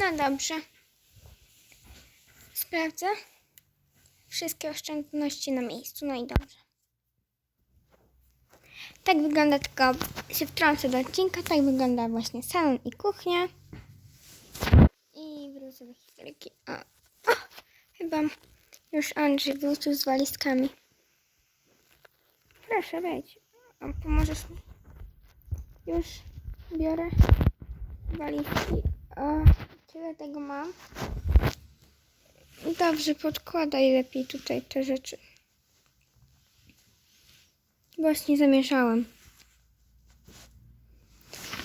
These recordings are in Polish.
No dobrze. Sprawdzę. Wszystkie oszczędności na miejscu. No i dobrze. Tak wygląda, tylko się wtrącę do odcinka. Tak wygląda właśnie salon i kuchnia. I wrócę do historyki. O, o, chyba już Andrzej wrócił z walizkami. Proszę, wejdź. O, pomożesz mi? Już biorę walizki. O, tyle tego mam. Dobrze, podkładaj lepiej tutaj te rzeczy. Właśnie zamieszałem.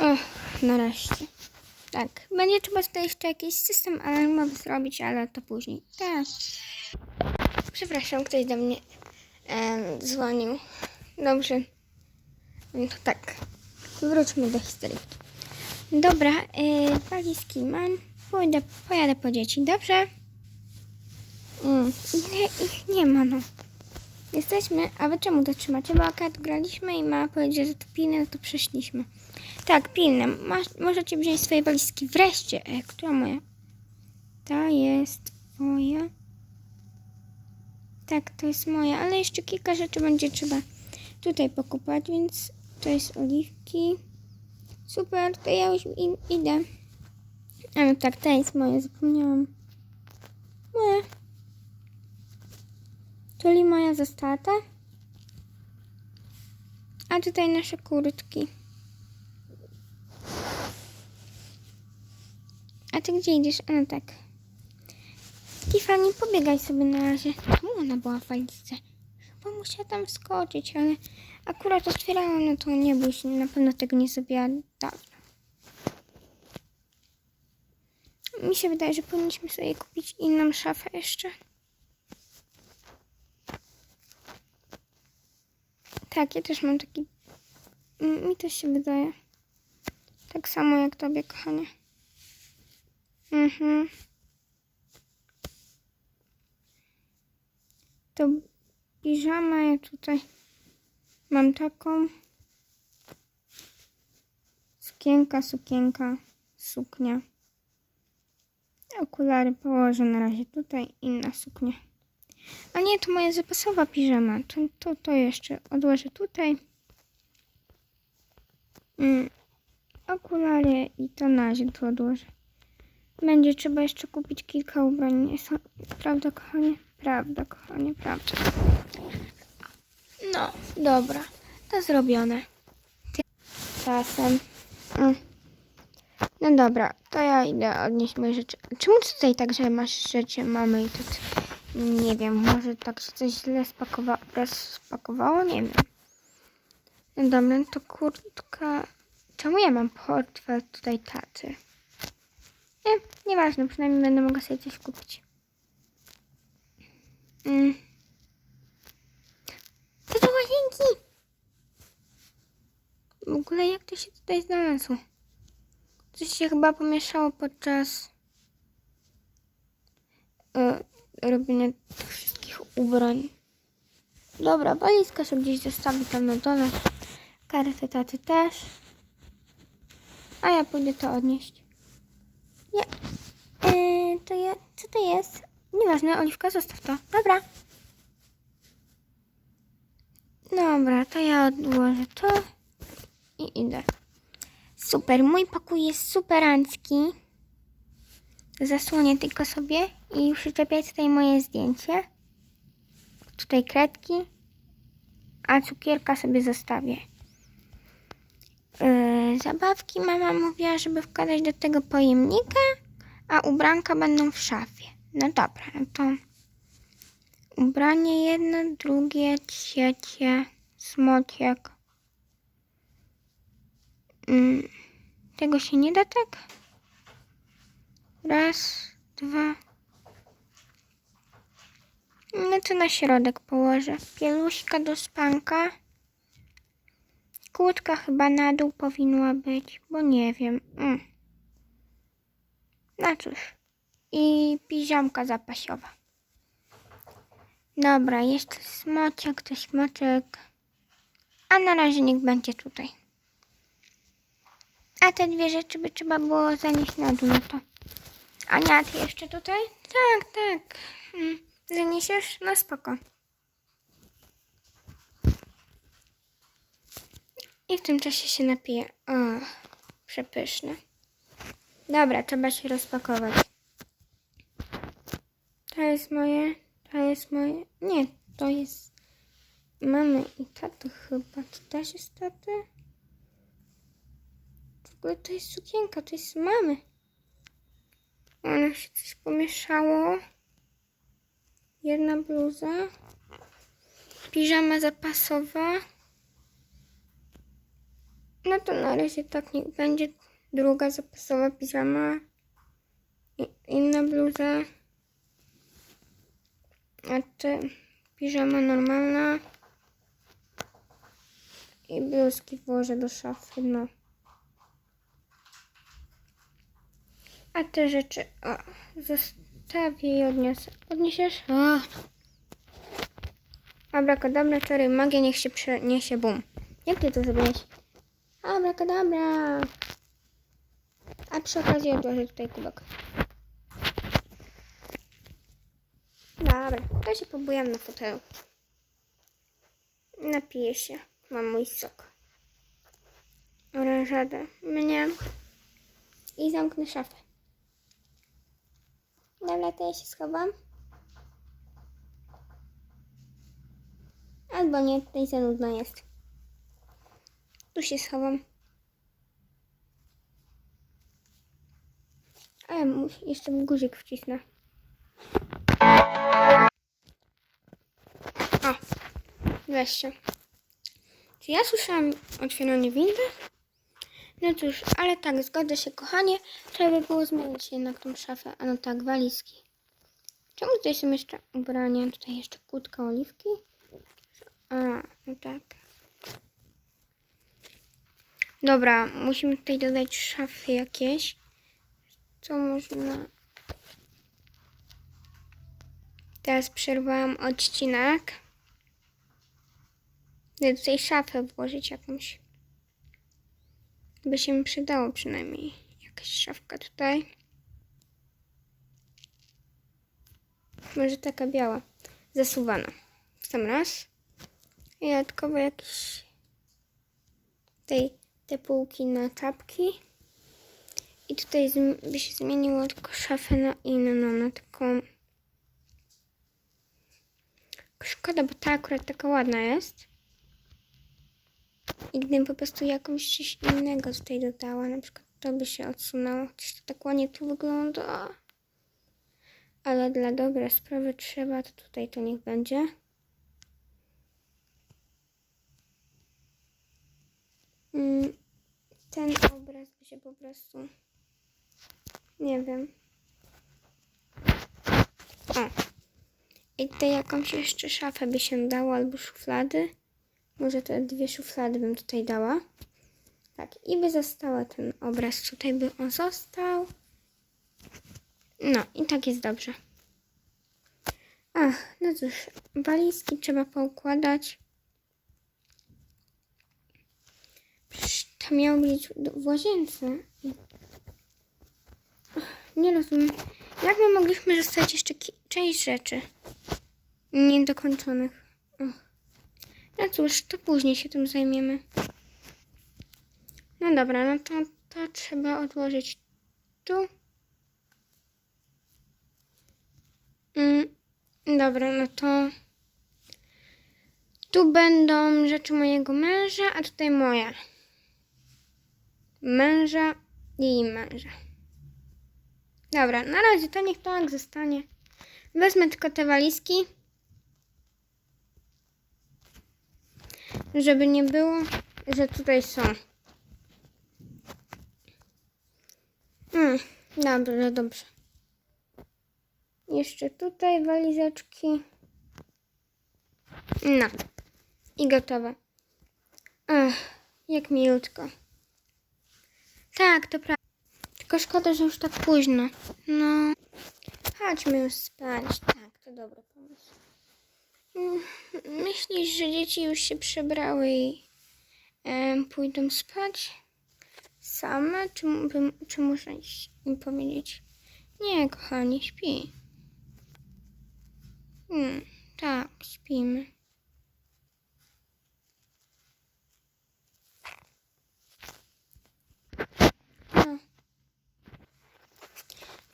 O, nareszcie. Tak, będzie trzeba tutaj jeszcze jakiś system alarmowy zrobić, ale to później. Tak. Przepraszam, ktoś do mnie em, dzwonił. Dobrze. No tak. Wróćmy do historyki. Dobra, yy, walizki mam. Pójdę, pojadę po dzieci, dobrze? Mm, ile ich nie ma, no. Jesteśmy, a wy czemu to trzymacie? Bo akurat graliśmy i mama powiedziała, że to pilne, no to przeszliśmy. Tak, pilne. Masz, możecie wziąć swoje walizki. Wreszcie. E, która moja? Ta jest twoja. Tak, to jest moja, ale jeszcze kilka rzeczy będzie trzeba tutaj pokupować, więc to jest oliwki. Super, to ja już idę. A tak, to jest moje, zapomniałam. Moje. Czyli moja zostata. A tutaj nasze kurtki. A ty gdzie idziesz? A no tak. Tiffany, pobiegaj sobie na razie. Czemu ona była w walizce? Bo musiała tam skoczyć, ale akurat otwierałam, no to nie bój się, na pewno tego nie zrobiła dawno. Mi się wydaje, że powinniśmy sobie kupić inną szafę jeszcze. Tak, ja też mam taki. Mi też się wydaje. Tak samo jak tobie, kochanie. Mhm. To piżamę ja tutaj mam taką. Sukienka, sukienka, suknia. Okulary położę na razie tutaj, inna suknia. A nie, to moja zapasowa piżama. To, to, to jeszcze odłożę tutaj. Mm. Okulary i to na razie tu odłożę. Będzie trzeba jeszcze kupić kilka ubrań. Są... Prawda, kochanie? Prawda, kochanie, prawda. No, dobra. To zrobione. Czasem. Mm. No dobra, to ja idę odnieść moje rzeczy. Czemu tutaj tak, że masz rzeczy mamy i to nie wiem, może tak się coś źle spakowa spakowało? Nie wiem. No dobra, to kurtka. Czemu ja mam portfel tutaj taty? Nie, nieważne, przynajmniej będę mogła sobie coś kupić. Mm. To do łazienki! W ogóle jak to się tutaj znalazło? Coś się chyba pomieszało podczas e, robienia tych wszystkich ubrań. Dobra, walizkę sobie gdzieś zostawię tam na dole. Kartę taty też. A ja pójdę to odnieść. Nie. E, to ja, co to jest? Nieważne, Oliwka, zostaw to. Dobra. Dobra, to ja odłożę to i idę. Super, mój pokój jest superancki. Zasłonię tylko sobie i przyczepię tutaj moje zdjęcie. Tutaj kredki, a cukierka sobie zostawię. Yy, zabawki mama mówiła, żeby wkładać do tego pojemnika, a ubranka będą w szafie. No dobra, no to ubranie jedno, drugie, trzecie, smociek. Mm, tego się nie da tak? Raz, dwa. No to na środek położę. Pieluśka do spanka. Kłódka chyba na dół powinna być, bo nie wiem. Mm. No cóż. I piżamka zapasiowa. Dobra, jeszcze smoczek, to smoczek. A na razie niech będzie tutaj. A te dwie rzeczy by trzeba było zanieść na dół, no to Ania, ty jeszcze tutaj? Tak, tak. Mm, Zaniesiesz? No spoko. I w tym czasie się napiję. O, przepyszne. Dobra, trzeba się rozpakować. To jest moje, to jest moje. Nie, to jest mamy i tato chyba. To też jest taty? Ogóle to jest sukienka, to jest mamy. One się coś pomieszało. Jedna bluza. Piżama zapasowa. No to na razie tak niech będzie. Druga zapasowa piżama. Inna bluza. A te piżama normalna. I bluzki włożę do szafy, no. A te rzeczy, o, zostawię i odniosę. Odniesiesz? O. Abracadabra, czary, magia, niech się przeniesie, bum. Jak ty to zrobiłeś? Abracadabra. A przy okazji odłożę tutaj kubek. Dobra, to się pobujam na fotelu. Napiję się. Mam mój sok. Oranżadę. Mnie. I zamknę szafę. Dobra, to ja się schowam. Albo nie, tutaj za nudno jest. Tu się schowam. A ja mu- jeszcze guzik wcisnę. O, się. Czy ja słyszałam otwieranie windy? No cóż, ale tak, zgodzę się, kochanie. Trzeba by było zmienić jednak tą szafę. A no tak, walizki. Czemu tutaj są jeszcze ubrania? Tutaj jeszcze kłódka oliwki. A, no tak. Dobra, musimy tutaj dodać szafy jakieś. Co można... Teraz przerwałam odcinek. Tutaj szafę włożyć jakąś. By się przydało przynajmniej jakaś szafka tutaj. Może taka biała, zasuwana. W sam raz. I dodatkowo jakieś tej te półki na czapki. I tutaj by się zmieniło tylko szafę na inną, na taką. Szkoda, bo ta akurat taka ładna jest. I gdybym po prostu jakąś coś innego tutaj dodała, na przykład to by się odsunęło, chociaż to tak ładnie tu wygląda. Ale dla dobrej sprawy trzeba, to tutaj to niech będzie. Mm, Ten obraz by się po prostu, nie wiem. O. I tutaj jakąś jeszcze szafę by się dało, albo szuflady. Może te dwie szuflady bym tutaj dała. Tak, i by został ten obraz. Tutaj by on został. No, i tak jest dobrze. Ach, no cóż, walizki trzeba poukładać. To miało być w łazience. Nie rozumiem. Jak my mogliśmy zostawić jeszcze część rzeczy niedokończonych? No cóż, to później się tym zajmiemy. No dobra, no to, to trzeba odłożyć tu. Mm, dobra, no to tu będą rzeczy mojego męża, a tutaj moje. Męża i męża. Dobra, na razie to niech tak zostanie. Wezmę tylko te walizki. Żeby nie było, że tutaj są. Mm, dobrze, dobrze. Jeszcze tutaj walizeczki. No. I gotowe. Ach, jak miłutko. Tak, to prawda. Tylko szkoda, że już tak późno. No. Chodźmy już spać. Tak, to dobry pomysł. Myślisz, że dzieci już się przebrały i pójdą spać? Same? Czy, czy muszę im powiedzieć? Nie, kochanie, śpi. Hmm, tak, śpimy.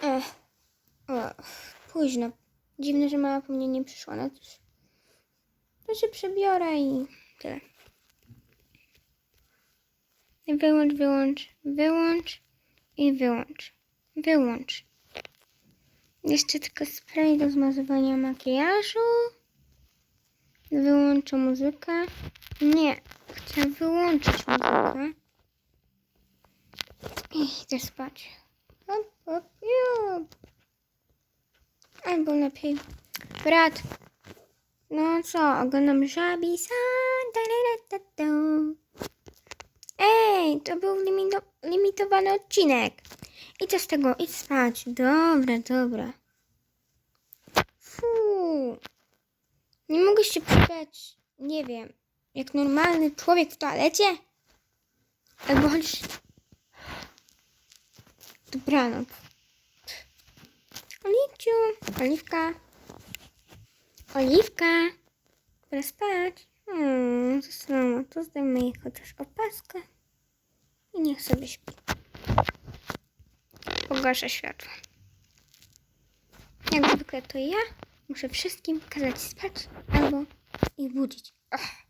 Ech, o, późno. Dziwne, że mama po mnie nie przyszła. No cóż, to się przebiorę i tyle. Wyłącz, wyłącz, wyłącz i wyłącz. Wyłącz. Jeszcze tylko spray do zmazywania makijażu. Wyłączę muzykę. Nie, chcę wyłączyć muzykę. I chcę spać. Hop, hop, jup. Albo lepiej. Brat. No co, oglądam żabi. Ej, to był limito, limitowany odcinek. I co z tego? Idź spać. Dobra, dobra. Fuu. Nie mogę się przydać, nie wiem, jak normalny człowiek w toalecie? Albo chociaż... Dobranoc. Oliwciu, Oliwka. Oliwka. Pora spać. Hmm, samo, to zdejmę jej chociaż opaskę. I niech sobie śpi. Pogasza światło. Jak zwykle to ja muszę wszystkim kazać spać albo ich budzić. Ach.